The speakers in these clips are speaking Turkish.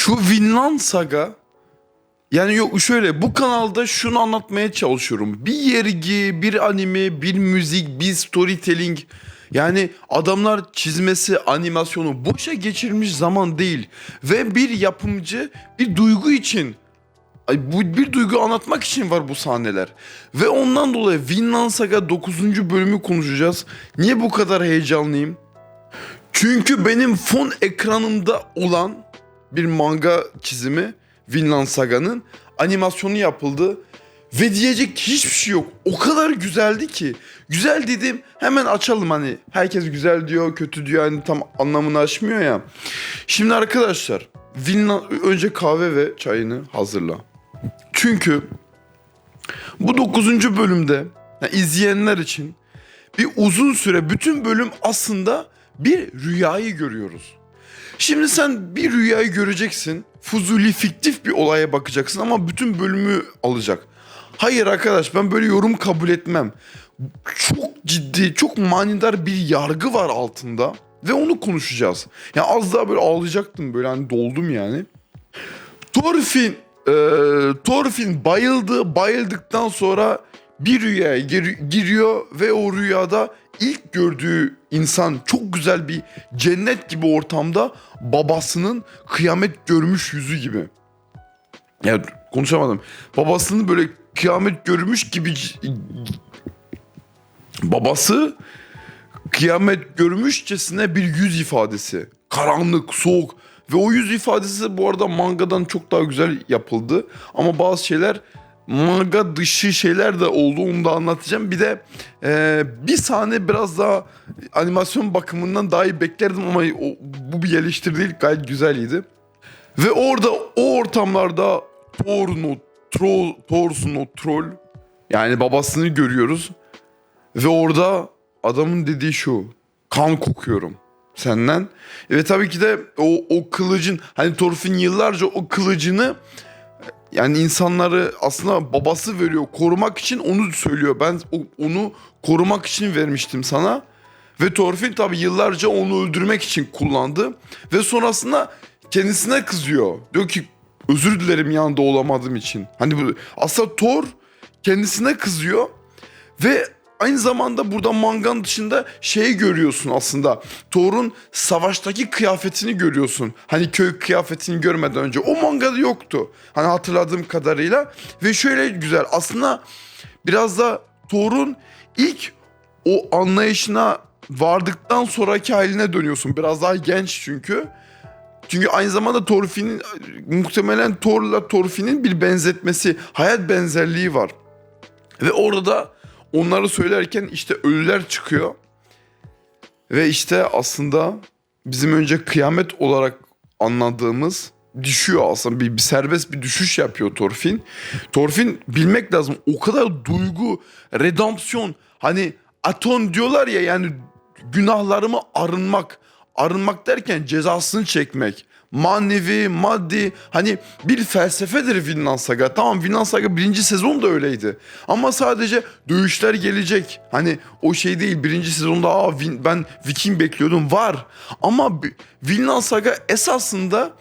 Şu Vinland Saga yani yok şöyle bu kanalda şunu anlatmaya çalışıyorum. Bir yergi, bir anime, bir müzik, bir storytelling. Yani adamlar çizmesi, animasyonu boşa geçirmiş zaman değil. Ve bir yapımcı bir duygu için bir duygu anlatmak için var bu sahneler. Ve ondan dolayı Vinland Saga 9. bölümü konuşacağız. Niye bu kadar heyecanlıyım? Çünkü benim fon ekranımda olan bir manga çizimi Vinland Saga'nın animasyonu yapıldı. Ve diyecek hiçbir şey yok. O kadar güzeldi ki. Güzel dedim hemen açalım hani. Herkes güzel diyor, kötü diyor. Hani tam anlamını aşmıyor ya. Şimdi arkadaşlar Vinland önce kahve ve çayını hazırla. Çünkü bu 9. bölümde yani izleyenler için bir uzun süre bütün bölüm aslında bir rüyayı görüyoruz. Şimdi sen bir rüyayı göreceksin. Fuzuli fiktif bir olaya bakacaksın ama bütün bölümü alacak. Hayır arkadaş ben böyle yorum kabul etmem. Çok ciddi, çok manidar bir yargı var altında ve onu konuşacağız. Yani az daha böyle ağlayacaktım böyle hani doldum yani. Thorfinn, e, Thorfinn bayıldı. Bayıldıktan sonra bir rüyaya gir- giriyor ve o rüyada ilk gördüğü insan çok güzel bir cennet gibi ortamda babasının kıyamet görmüş yüzü gibi. Ya konuşamadım. Babasının böyle kıyamet görmüş gibi babası kıyamet görmüşçesine bir yüz ifadesi. Karanlık, soğuk ve o yüz ifadesi bu arada mangadan çok daha güzel yapıldı. Ama bazı şeyler manga dışı şeyler de oldu onu da anlatacağım. Bir de e, bir sahne biraz daha animasyon bakımından daha iyi beklerdim ama o, bu bir eleştiri değil gayet güzeliydi. Ve orada o ortamlarda Thor'un o troll, Thor'sun o troll yani babasını görüyoruz. Ve orada adamın dediği şu. Kan kokuyorum senden. Ve tabii ki de o, o kılıcın hani Thorfinn yıllarca o kılıcını yani insanları aslında babası veriyor. Korumak için onu söylüyor. Ben onu korumak için vermiştim sana. Ve Thorfinn tabii yıllarca onu öldürmek için kullandı. Ve sonrasında kendisine kızıyor. Diyor ki özür dilerim yanında olamadığım için. Hani bu aslında Thor kendisine kızıyor. Ve aynı zamanda burada mangan dışında şeyi görüyorsun aslında. Thor'un savaştaki kıyafetini görüyorsun. Hani köy kıyafetini görmeden önce. O mangada yoktu. Hani hatırladığım kadarıyla. Ve şöyle güzel. Aslında biraz da Thor'un ilk o anlayışına vardıktan sonraki haline dönüyorsun. Biraz daha genç çünkü. Çünkü aynı zamanda Thorfinn'in muhtemelen Thor'la Thorfinn'in bir benzetmesi, hayat benzerliği var. Ve orada onları söylerken işte ölüler çıkıyor. Ve işte aslında bizim önce kıyamet olarak anladığımız düşüyor aslında bir, bir serbest bir düşüş yapıyor Thorfinn. Thorfinn bilmek lazım o kadar duygu, redampsiyon hani aton diyorlar ya yani günahlarımı arınmak. Arınmak derken cezasını çekmek. Manevi, maddi hani bir felsefedir Vinland Saga. Tamam Vinland Saga birinci sezon da öyleydi. Ama sadece dövüşler gelecek. Hani o şey değil birinci sezonda Aa, ben Viking bekliyordum var. Ama Vinland Saga esasında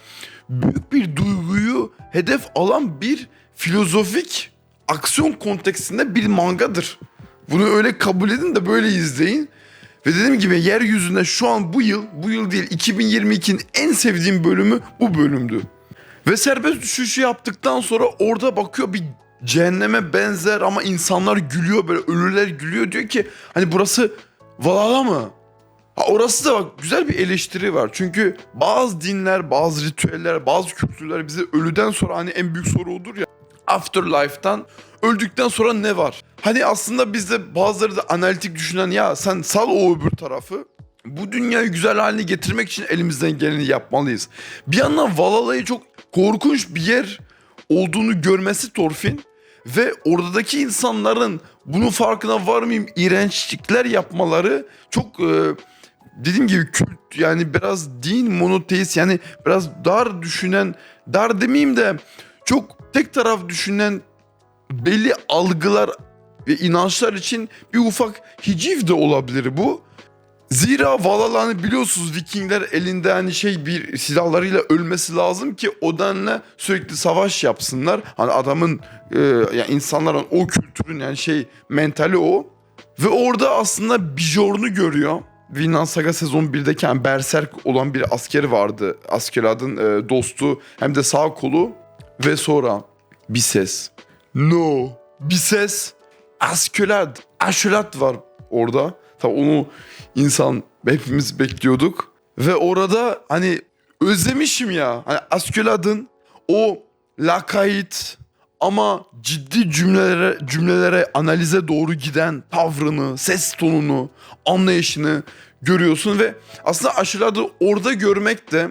büyük bir duyguyu hedef alan bir filozofik aksiyon kontekstinde bir mangadır. Bunu öyle kabul edin de böyle izleyin. Ve dediğim gibi yeryüzünde şu an bu yıl, bu yıl değil 2022'nin en sevdiğim bölümü bu bölümdü. Ve serbest düşüşü yaptıktan sonra orada bakıyor bir cehenneme benzer ama insanlar gülüyor böyle ölüler gülüyor diyor ki hani burası Valhalla mı? Ha orası da bak güzel bir eleştiri var. Çünkü bazı dinler, bazı ritüeller, bazı kültürler bize ölüden sonra hani en büyük soru odur ya. Afterlife'tan öldükten sonra ne var? Hani aslında bizde bazıları da analitik düşünen ya sen sal o öbür tarafı. Bu dünyayı güzel haline getirmek için elimizden geleni yapmalıyız. Bir yandan Valhalla'yı çok korkunç bir yer olduğunu görmesi Thorfinn ve oradaki insanların bunun farkına varmayayım iğrençlikler yapmaları çok e, dediğim gibi kült yani biraz din monoteist yani biraz dar düşünen dar demeyeyim de çok tek taraf düşünen belli algılar ve inançlar için bir ufak hiciv de olabilir bu. Zira Valhalla'nı biliyorsunuz Vikingler elinde hani şey bir silahlarıyla ölmesi lazım ki o denle sürekli savaş yapsınlar. Hani adamın e, yani insanların o kültürün yani şey mentali o. Ve orada aslında Bjorn'u görüyor. Vinland Saga sezon 1'deki yani Berserk olan bir asker vardı. Askelad'ın e, dostu hem de sağ kolu. Ve sonra bir ses. No. Bir ses. Askelad. Aşulat var orada. Tabi onu insan hepimiz bekliyorduk. Ve orada hani özlemişim ya. Hani Askelad'ın o lakayt ama ciddi cümlelere cümlelere analize doğru giden tavrını, ses tonunu, anlayışını görüyorsun ve aslında Aşilad'ı orada görmek de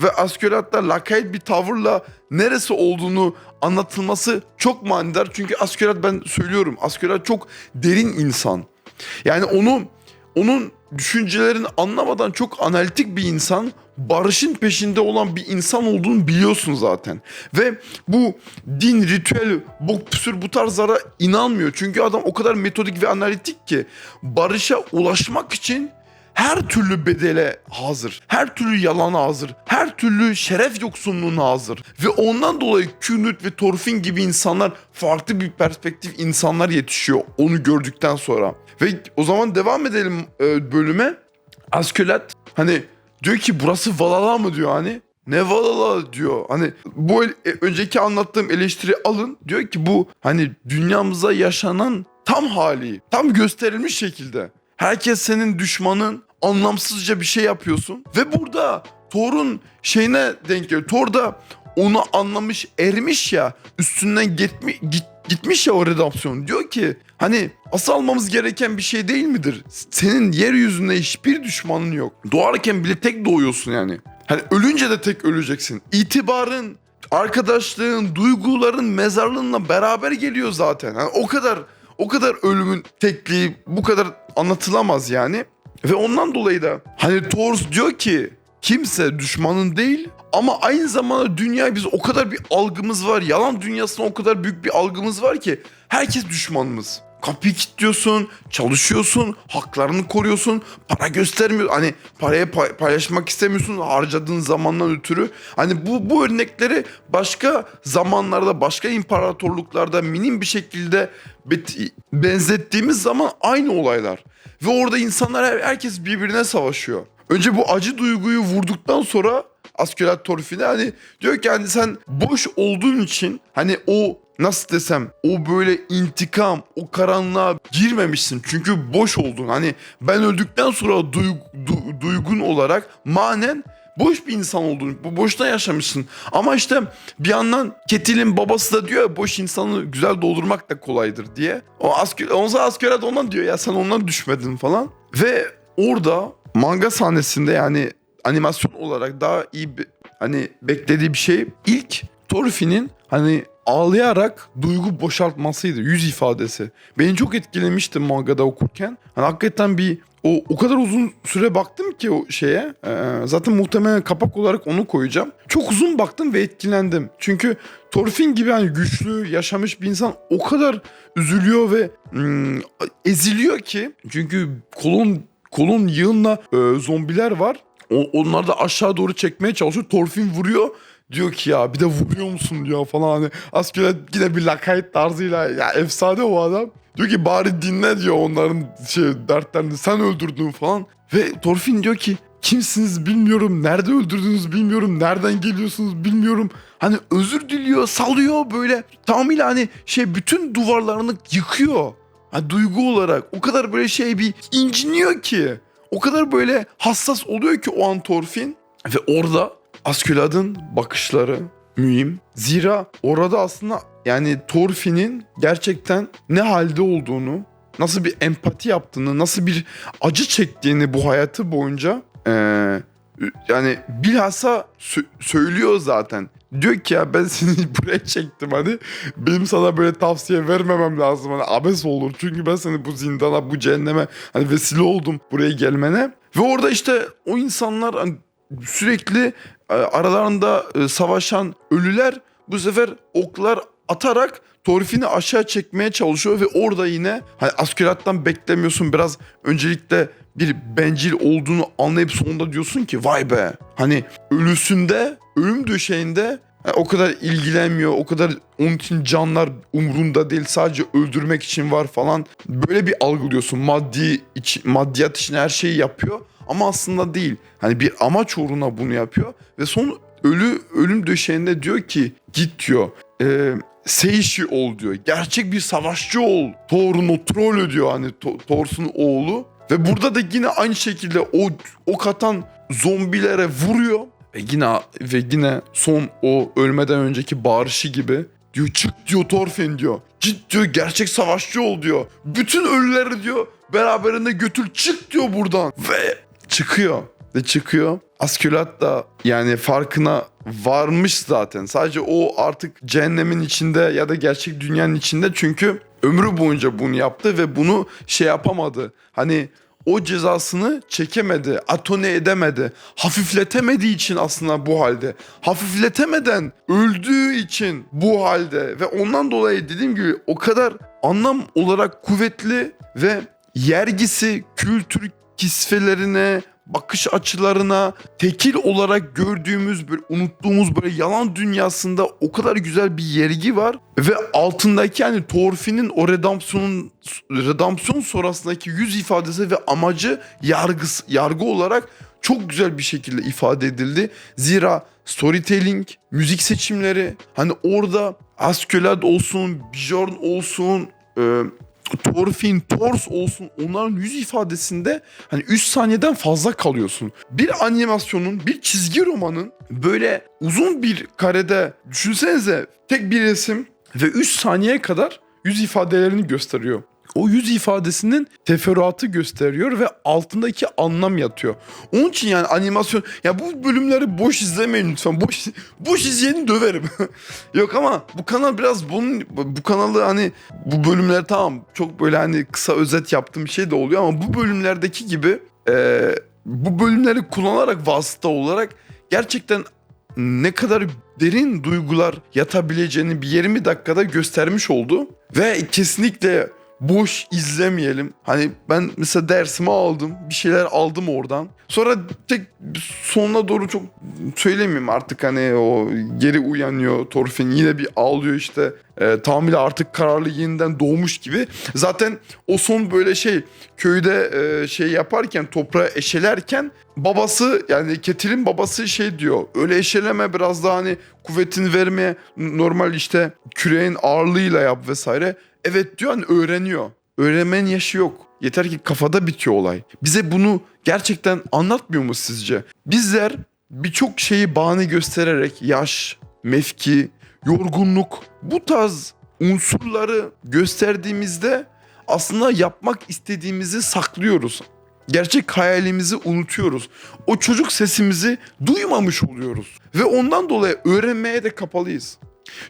ve Askelad'da lakayt bir tavırla neresi olduğunu anlatılması çok manidar. Çünkü Askelad ben söylüyorum Askelad çok derin insan. Yani onu onun düşüncelerini anlamadan çok analitik bir insan, barışın peşinde olan bir insan olduğunu biliyorsun zaten. Ve bu din, ritüel, bu püsür bu tarzlara inanmıyor. Çünkü adam o kadar metodik ve analitik ki barışa ulaşmak için her türlü bedele hazır. Her türlü yalana hazır. Her türlü şeref yoksunluğuna hazır. Ve ondan dolayı Knut ve Thorfinn gibi insanlar farklı bir perspektif insanlar yetişiyor onu gördükten sonra. Ve o zaman devam edelim e, bölüme. Askelat hani diyor ki burası Valhalla mı diyor hani. Ne Valhalla diyor. Hani bu e, önceki anlattığım eleştiri alın. Diyor ki bu hani dünyamıza yaşanan tam hali. Tam gösterilmiş şekilde. Herkes senin düşmanın. Anlamsızca bir şey yapıyorsun. Ve burada Thor'un şeyine denk geliyor. Thor da onu anlamış, ermiş ya. Üstünden gitmi, git, gitmiş ya o redapsiyon. Diyor ki hani asıl almamız gereken bir şey değil midir? Senin yeryüzünde hiçbir düşmanın yok. Doğarken bile tek doğuyorsun yani. Hani ölünce de tek öleceksin. İtibarın, arkadaşlığın, duyguların mezarlığınla beraber geliyor zaten. Hani o kadar o kadar ölümün tekliği bu kadar anlatılamaz yani. Ve ondan dolayı da hani Thor diyor ki kimse düşmanın değil ama aynı zamanda dünya biz o kadar bir algımız var. Yalan dünyasına o kadar büyük bir algımız var ki herkes düşmanımız. Kapıyı kilitliyorsun, çalışıyorsun, haklarını koruyorsun, para göstermiyor. Hani paraya pay- paylaşmak istemiyorsun harcadığın zamandan ötürü. Hani bu bu örnekleri başka zamanlarda, başka imparatorluklarda minim bir şekilde benzettiğimiz zaman aynı olaylar. Ve orada insanlar her- herkes birbirine savaşıyor. Önce bu acı duyguyu vurduktan sonra Askelat Torfin'e hani diyor ki hani sen boş olduğun için hani o nasıl desem o böyle intikam o karanlığa girmemişsin çünkü boş oldun hani ben öldükten sonra duyg- du- duygun olarak manen boş bir insan olduğunu bu boşta yaşamışsın. Ama işte bir yandan Ketil'in babası da diyor ya boş insanı güzel doldurmak da kolaydır diye. O asker onsa askere de ondan diyor ya sen ondan düşmedin falan. Ve orada manga sahnesinde yani animasyon olarak daha iyi bir, hani beklediği bir şey ilk Thorfinn'in hani ağlayarak duygu boşaltmasıydı yüz ifadesi. Beni çok etkilemişti mangada okurken. Hani hakikaten bir o o kadar uzun süre baktım ki o şeye. Ee, zaten muhtemelen kapak olarak onu koyacağım. Çok uzun baktım ve etkilendim. Çünkü Thorfinn gibi hani güçlü, yaşamış bir insan o kadar üzülüyor ve hmm, eziliyor ki. Çünkü kolun kolun yığınla e, zombiler var. O, onlar da aşağı doğru çekmeye çalışıyor. Thorfinn vuruyor. Diyor ki ya bir de vuruyor musun diyor falan hani askere yine bir lakayt tarzıyla ya efsane o adam. Diyor ki bari dinle diyor onların şey dertlerini sen öldürdün falan. Ve Thorfinn diyor ki kimsiniz bilmiyorum nerede öldürdünüz bilmiyorum nereden geliyorsunuz bilmiyorum. Hani özür diliyor salıyor böyle tamamıyla hani şey bütün duvarlarını yıkıyor. Hani duygu olarak o kadar böyle şey bir inciniyor ki. O kadar böyle hassas oluyor ki o an Thorfinn. Ve orada Askülad'ın bakışları mühim. Zira orada aslında yani Thorfinn'in gerçekten ne halde olduğunu, nasıl bir empati yaptığını, nasıl bir acı çektiğini bu hayatı boyunca eee, yani bilhassa sö- söylüyor zaten. Diyor ki ya ben seni buraya çektim hani benim sana böyle tavsiye vermemem lazım hani abes olur çünkü ben seni bu zindana bu cehenneme hani vesile oldum buraya gelmene ve orada işte o insanlar hani sürekli e, aralarında e, savaşan ölüler bu sefer oklar atarak Thorfinn'i aşağı çekmeye çalışıyor ve orada yine hani Askeladd'dan beklemiyorsun biraz öncelikle bir bencil olduğunu anlayıp sonunda diyorsun ki vay be! Hani ölüsünde ölüm döşeğinde o kadar ilgilenmiyor o kadar onun için canlar umrunda değil sadece öldürmek için var falan böyle bir algılıyorsun maddi iç, maddiyat için her şeyi yapıyor ama aslında değil hani bir amaç uğruna bunu yapıyor ve son ölü ölüm döşeğinde diyor ki git diyor e, Seishi ol diyor. Gerçek bir savaşçı ol. Thor'un o trollü diyor hani Thor'sun oğlu. Ve burada da yine aynı şekilde o ok atan zombilere vuruyor. Ve yine ve yine son o ölmeden önceki bağırışı gibi diyor çık diyor Thorfinn diyor. Git diyor gerçek savaşçı ol diyor. Bütün ölüleri diyor beraberinde götür çık diyor buradan. Ve çıkıyor. Ve çıkıyor. Askeladd da yani farkına varmış zaten. Sadece o artık cehennemin içinde ya da gerçek dünyanın içinde çünkü ömrü boyunca bunu yaptı ve bunu şey yapamadı. Hani o cezasını çekemedi, atone edemedi, hafifletemediği için aslında bu halde. Hafifletemeden öldüğü için bu halde ve ondan dolayı dediğim gibi o kadar anlam olarak kuvvetli ve yergisi, kültür kisvelerine, bakış açılarına, tekil olarak gördüğümüz, böyle unuttuğumuz böyle yalan dünyasında o kadar güzel bir yergi var. Ve altındaki yani Thorfinn'in o redempsiyonun redempsiyon sonrasındaki yüz ifadesi ve amacı yargısı, yargı olarak çok güzel bir şekilde ifade edildi. Zira storytelling, müzik seçimleri, hani orada Askeladd olsun, Bjorn olsun, e, Thorfinn, Thors olsun onların yüz ifadesinde hani 3 saniyeden fazla kalıyorsun. Bir animasyonun, bir çizgi romanın böyle uzun bir karede düşünsenize tek bir resim ve 3 saniyeye kadar yüz ifadelerini gösteriyor. O yüz ifadesinin teferruatı gösteriyor ve altındaki anlam yatıyor. Onun için yani animasyon ya bu bölümleri boş izlemeyin lütfen. Boş boş izleyeni döverim. Yok ama bu kanal biraz bunun bu kanalı hani bu bölümler tamam çok böyle hani kısa özet yaptığım şey de oluyor ama bu bölümlerdeki gibi e, bu bölümleri kullanarak vasıta olarak gerçekten ne kadar derin duygular yatabileceğini bir 20 dakikada göstermiş oldu. Ve kesinlikle boş izlemeyelim. Hani ben mesela dersimi aldım. Bir şeyler aldım oradan. Sonra tek sonuna doğru çok söylemeyeyim artık hani o geri uyanıyor Thorfinn yine bir ağlıyor işte. E, tamamıyla artık kararlı yeniden doğmuş gibi. Zaten o son böyle şey köyde e, şey yaparken toprağı eşelerken babası yani Ketil'in babası şey diyor. Öyle eşeleme biraz daha hani kuvvetini vermeye normal işte küreğin ağırlığıyla yap vesaire. Evet diyor hani öğreniyor. Öğrenmenin yaşı yok. Yeter ki kafada bitiyor olay. Bize bunu gerçekten anlatmıyor mu sizce? Bizler birçok şeyi bahane göstererek yaş, mevki, yorgunluk bu tarz unsurları gösterdiğimizde aslında yapmak istediğimizi saklıyoruz. Gerçek hayalimizi unutuyoruz. O çocuk sesimizi duymamış oluyoruz. Ve ondan dolayı öğrenmeye de kapalıyız.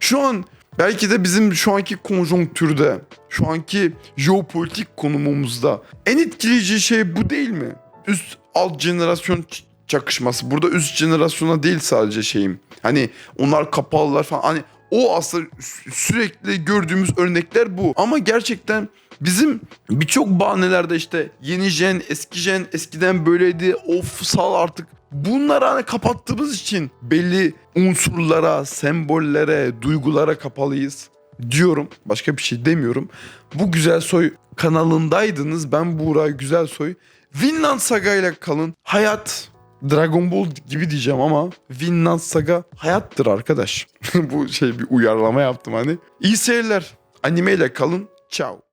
Şu an belki de bizim şu anki konjonktürde, şu anki jeopolitik konumumuzda en etkileyici şey bu değil mi? Üst alt jenerasyon çakışması. Burada üst jenerasyona değil sadece şeyim. Hani onlar kapalılar falan. Hani o aslında sü- sürekli gördüğümüz örnekler bu. Ama gerçekten bizim birçok bahanelerde işte yeni jen, eski jen, eskiden böyleydi, of sal artık. Bunları hani kapattığımız için belli unsurlara, sembollere, duygulara kapalıyız diyorum. Başka bir şey demiyorum. Bu Güzel Soy kanalındaydınız. Ben Buğra Güzel Soy. Vinland Saga ile kalın. Hayat Dragon Ball gibi diyeceğim ama Vinland Saga hayattır arkadaş. Bu şey bir uyarlama yaptım hani. İyi seyirler. Anime ile kalın. Ciao.